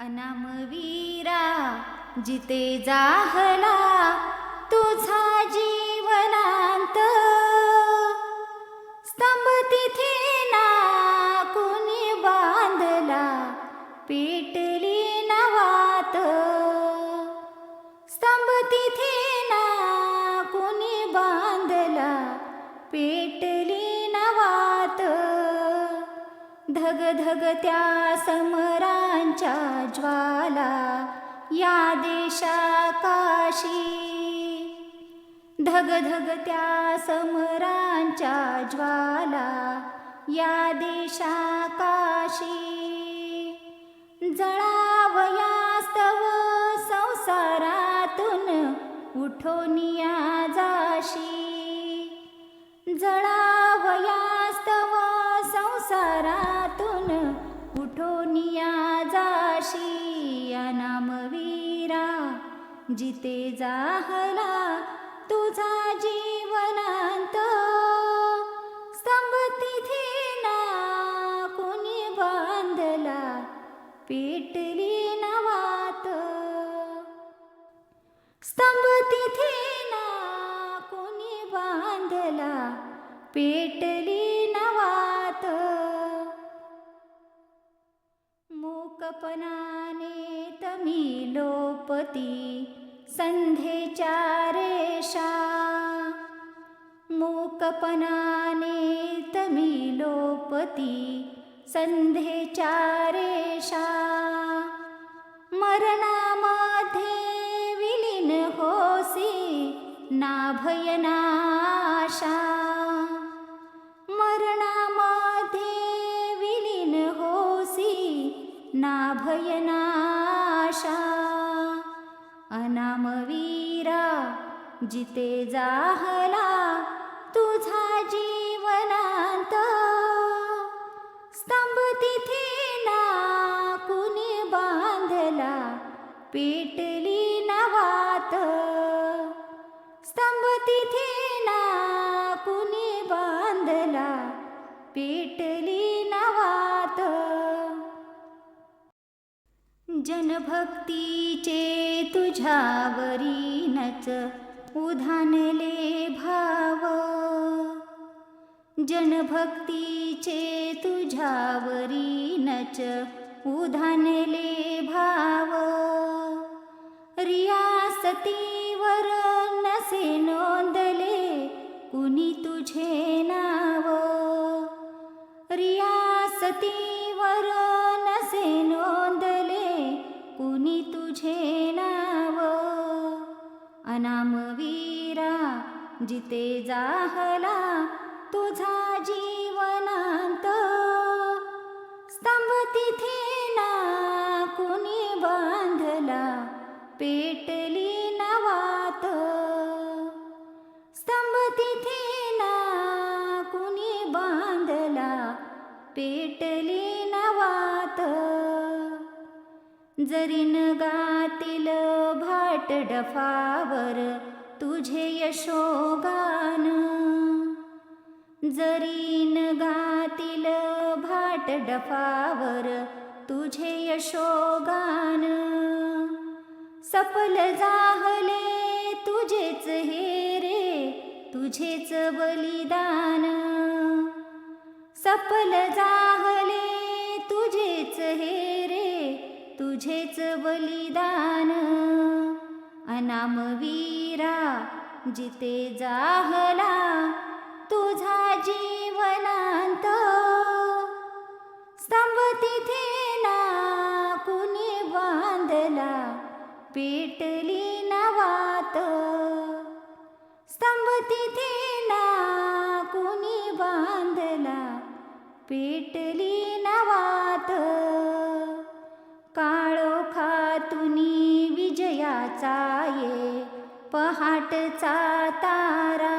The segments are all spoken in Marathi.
अनामवीरा जिते जाहला तुझा जीवनांत. स्तंभ तिथे ना कुणी बांधला पेटली नवात. स्तंभ तिथे ना कुणी बांधला पेट धगधगत्या त्या समरांच्या ज्वाला या देशाकाशी. काशी धग त्या समरांच्या ज्वाला या देशाकाशी. जळावयास्तव संसारातून उठोनिया जा जिते जाहला तुझा जीवनांत स्तंभ तिथे ना कोणी बांधला पेटली नवात. स्तंभ तिथे ना कोणी बांधला पेटली नवात. मूकपणाने तमी लोपती सन्ध्येषा मूकपनानि तमिलोपति सन्ध्येषा मरणामाधे विलीनहोसि नाभयनाशा मरणामाधे विलीनहोसि नाभयना जिते जाहला तुझा जीवनांत. स्तंभ तिथे ना कुणी बांधला पेटली नवात. स्तंभ तिथे ना कुणी बांधला पेटली नवात. जनभक्तीचे तुझ्यावरीनच उधानले भाव. जनभक्तीचे तुझ्यावरीनच उधानले भाव. रियासतीवर नसे नोंदले कुणी तुझे नाव? रियासतीवर जिते जाहला तुझा जीवनांत. स्तंभ तिथे ना कुणी बांधला पेटली नवात. स्तंभ तिथे ना कुणी बांधला पेटली नवात. जरीन गातील भाट डफावर तुझे यशोगान जरी न गातील भाट डफावर तुझे यशोगान सफल जाहले तुझेच हे रे तुझेच बलिदान. सफल जाहले तुझेच हे रे तुझेच बलिदान. अनामवी फिरा जिते जाहला तुझा जीवनांत. स्तंभ तिथे ना कुणी बांधला पेटली नवात स्तंभ तिथे ना कुणी बांधला पेटली नवात काळोखातुनी विजयाचा ये पहाटचा तारा.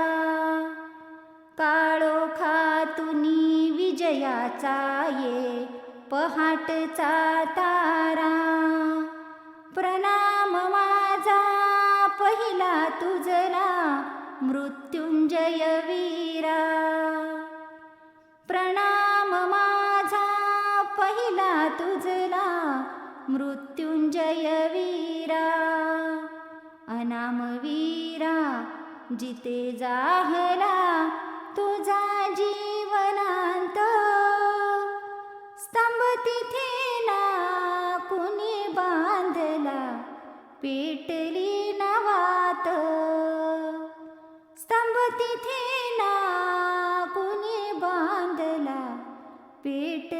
काळोखातुनी विजयाचा ये पहाटचा तारा. प्रणाम माझा पहिला तुझला मृत्युंजय वीरा. प्रणाम माझा पहिला तुझला मृत्युंजय वीरा. नाम वीरा जिते जाहला तुझा जीवनांत. स्तंभ तिथे ना कुणी बांधला पेटली नवात स्तंभ तिथे ना कुणी बांधला पेट